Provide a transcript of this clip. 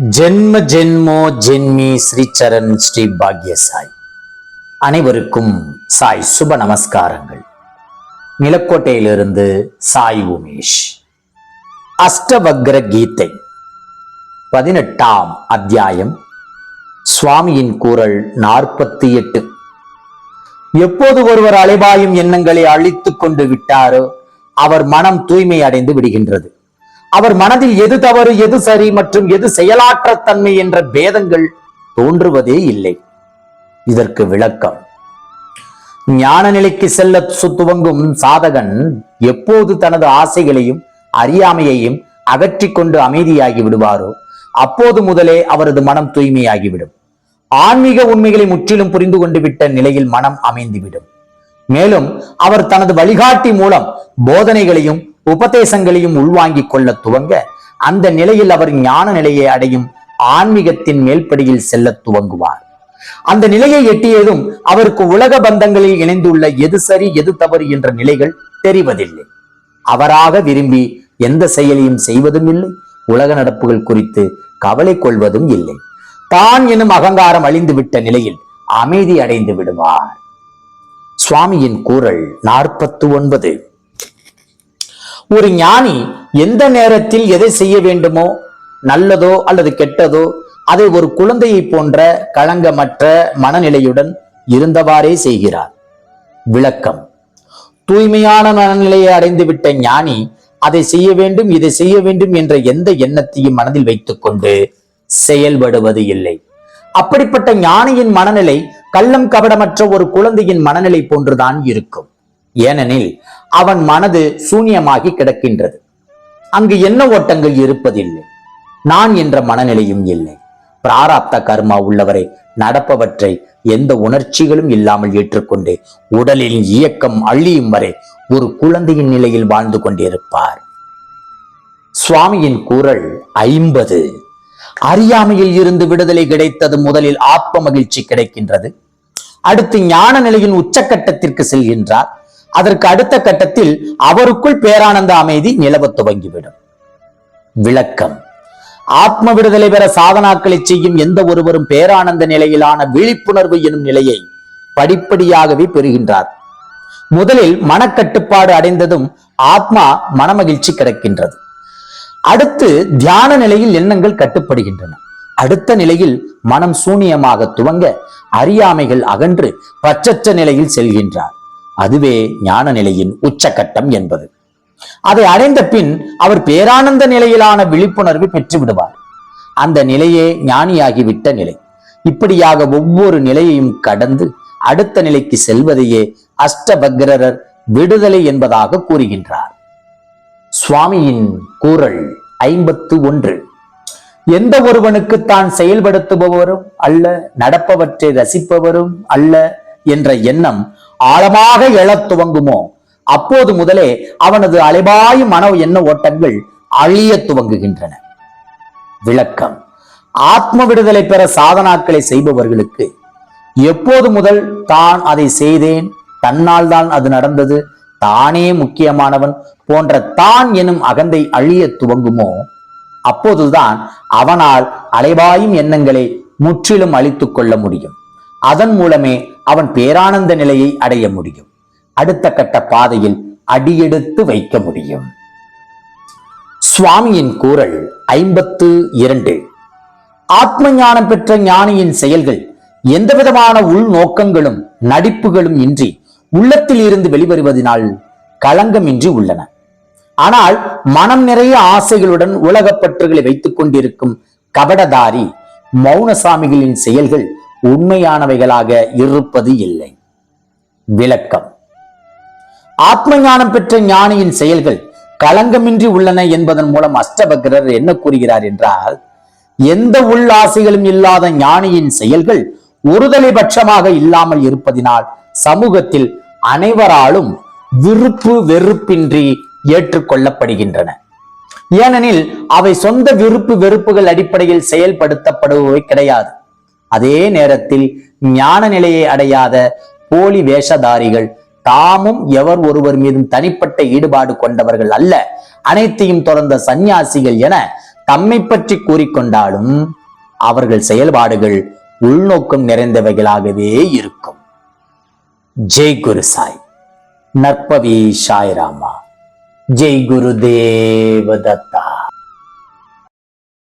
ஜென்ம ஜென்மோ ஜென்மி ஸ்ரீச்சரண் ஸ்ரீ பாக்ய சாய் அனைவருக்கும் சாய் சுப நமஸ்காரங்கள். நிலக்கோட்டையிலிருந்து சாய் உமேஷ். அஷ்டவக்ர கீதை. பதினெட்டாம் அத்தியாயம். சுவாமியின் கூறல் நாற்பத்தி எட்டு. எப்போது ஒருவர் அலைபாயும் எண்ணங்களை அழித்துக் கொண்டு விட்டாரோ அவர் மனம் தூய்மை அடைந்து விடுகின்றது. அவர் மனதில் எது தவறு எது சரி மற்றும் எது செயலாற்ற தன்மை என்ற பேதங்கள் தோன்றுவதே இல்லை. இதற்கு விளக்கம். ஞான நிலைக்கு செல்ல துவங்கும் சாதகன் எப்போது தனது ஆசைகளையும் அறியாமையையும் அகற்றிக்கொண்டு அமைதியாகி விடுவாரோ அப்போது முதலே அவரது மனம் தூய்மையாகிவிடும். ஆன்மீக உண்மைகளை முற்றிலும் புரிந்து கொண்டு விட்ட நிலையில் மனம் அமைந்துவிடும். மேலும் அவர் தனது வழிகாட்டி மூலம் போதனைகளையும் உபதேசங்களையும் உள்வாங்கிக் கொள்ள துவங்க அந்த நிலையில் அவர் ஞான நிலையை அடையும் ஆன்மீகத்தின் மேல்படியில் செல்ல துவங்குவார். அந்த நிலையை எட்டியதும் அவருக்கு உலக பந்தங்களில் இணைந்துள்ள எது சரி எது தவறு என்ற நிலைகள் தெரிவதில்லை. அவராக விரும்பி எந்த செயலையும் செய்வதும் இல்லை உலக நடப்புகள் குறித்து கவலை கொள்வதும் இல்லை. தான் எனும் அகங்காரம் அழிந்துவிட்ட நிலையில் அமைதி அடைந்து விடுவார். சுவாமியின் கூறல் நாற்பத்து ஒன்பது. ஒரு ஞானி எந்த நேரத்தில் எதை செய்ய வேண்டுமோ நல்லதோ அல்லது கெட்டதோ அதை ஒரு குழந்தையை போன்ற களங்கமற்ற மனநிலையுடன் இருந்தவாறே செய்கிறார். விளக்கம். தூய்மையான மனநிலையை அடைந்துவிட்ட ஞானி அதை செய்ய வேண்டும் இதை செய்ய வேண்டும் என்ற எந்த எண்ணத்தையும் மனதில் வைத்துக்கொண்டு செயல்படுவது இல்லை. அப்படிப்பட்ட ஞானியின் மனநிலை கள்ளம் கபடமற்ற ஒரு குழந்தையின் மனநிலை போன்றுதான் இருக்கும். ஏனெனில் அவன் மனது சூன்யமாகி கிடக்கின்றது. அங்கு என்ன ஓட்டங்கள் இருப்பதில்லை. நான் என்ற மனநிலையும் இல்லை. பிராராப்த கர்மா உள்ளவரை நடப்பவற்றை எந்த உணர்ச்சிகளும் இல்லாமல் ஏற்றுக்கொண்டு உடலின் இயக்கம் அழியும் வரை ஒரு குழந்தையின் நிலையில் வாழ்ந்து கொண்டிருப்பார். சுவாமியின் கூறல் ஐம்பது. அறியாமையில் இருந்து விடுதலை கிடைத்தது முதலில் ஆத்ம மகிழ்ச்சி கிடைக்கின்றது. அடுத்து ஞான நிலையின் உச்சக்கட்டத்திற்கு செல்கின்றார். அதற்கு அடுத்த கட்டத்தில் அவருக்குள் பேரானந்த அமைதி நிலவத் துவங்கிவிடும். விளக்கம். ஆத்ம விடுதலை பெற சாதனாக்களை செய்யும் எந்த ஒருவரும் பேரானந்த நிலையிலான விழிப்புணர்வு எனும் நிலையை படிப்படியாகவே பெறுகின்றார். முதலில் மனக்கட்டுப்பாடு அடைந்ததும் ஆத்மா மனமகிழ்ச்சி கிடைக்கின்றது. அடுத்து தியான நிலையில் எண்ணங்கள் கட்டுப்படுகின்றன. அடுத்த நிலையில் மனம் சூனியமாக துவங்க அறியாமைகள் அகன்று பச்சற்ற நிலையில் செல்கின்றார். அதுவே ஞான நிலையின் உச்சக்கட்டம் என்பது. அதை அடைந்த பின் அவர் பேரானந்த நிலையிலான விழிப்புணர்வு பெற்று விடுவார் அந்த நிலையே ஞானியாகிவிட்ட நிலை. இப்படியாக ஒவ்வொரு நிலையையும் கடந்து அடுத்த நிலைக்கு செல்வதையே அஷ்டபக்ரரர் விடுதலை என்பதாக கூறுகின்றார். சுவாமியின் கூறல் ஐம்பத்து ஒன்று. எந்த ஒருவனுக்கு தான் செயல்படுத்துபவரும் அல்ல நடப்பவற்றை ரசிப்பவரும் அல்ல என்ற எண்ணம் ஆழமாக எழத் துவங்குமோ? அப்போது முதலே அவனது அலைபாயும் மன எண்ண ஓட்டங்கள் அழிய துவங்குகின்றன. விளக்கம். ஆத்ம விடுதலை பெற சாதனாக்களை செய்பவர்களுக்கு எப்போது முதல் தான் அதை செய்தேன்? தன்னால் தான் அது நடந்தது. தானே முக்கியமானவன் போன்ற தான் எனும் அகந்தை அழிய துவங்குமோ? அப்போதுதான் அவனால் அலைபாயும் எண்ணங்களை முற்றிலும் அழித்துக் கொள்ள முடியும். அதன் மூலமே அவன் பேரானந்த நிலையை அடைய முடியும். அடுத்த கட்ட பாதையில் அடியெடுத்து வைக்க முடியும். சுவாமியின் கூறல் ஐம்பத்து இரண்டு. ஆத்ம ஞானம் பெற்ற ஞானியின் செயல்கள் எந்தவிதமான உள்நோக்கங்களும் நடிப்புகளும் இன்றி உள்ளத்தில் இருந்து வெளிவருவதனால் களங்கமின்றி உள்ளன. ஆனால் மனம் நிறைய ஆசைகளுடன் உலகப்பற்றுகளை வைத்துக் கொண்டிருக்கும் கபடதாரி மௌனசாமிகளின் செயல்கள் உண்மையானவைகளாக இருப்பது இல்லை. விளக்கம். ஆத்ம ஞானம் பெற்ற ஞானியின் செயல்கள் களங்கமின்றி உள்ளன என்பதன் மூலம் அஷ்டபக்ரர் என்ன கூறுகிறார் என்றால் எந்த உள்ளாசைகளும் இல்லாத ஞானியின் செயல்கள் ஒருதலை பட்சமாக இல்லாமல் இருப்பதினால் சமூகத்தில் அனைவராலும் விருப்பு வெறுப்பின்றி ஏற்றுக்கொள்ளப்படுகின்றன. ஏனெனில் அவை சொந்த விருப்பு வெறுப்புகள் அடிப்படையில் செயல்படுத்தப்படுபவை கிடையாது. அதே நேரத்தில் ஞான நிலையை அடையாத போலி வேஷதாரிகள் தாமும் எவர் ஒருவர் மீதும் தனிப்பட்ட ஈடுபாடு கொண்டவர்கள் அல்ல. அனைத்தையும் தொடர்ந்த சந்நியாசிகள் என தம்மை பற்றி கூறிக்கொண்டாலும் அவர்கள் செயல்பாடுகள் உள்நோக்கம் நிறைந்தவைகளாகவே இருக்கும். ஜெய் குரு சாய். நற்பவி சாய்ராமா. ஜெய் குரு தேவதத்தா.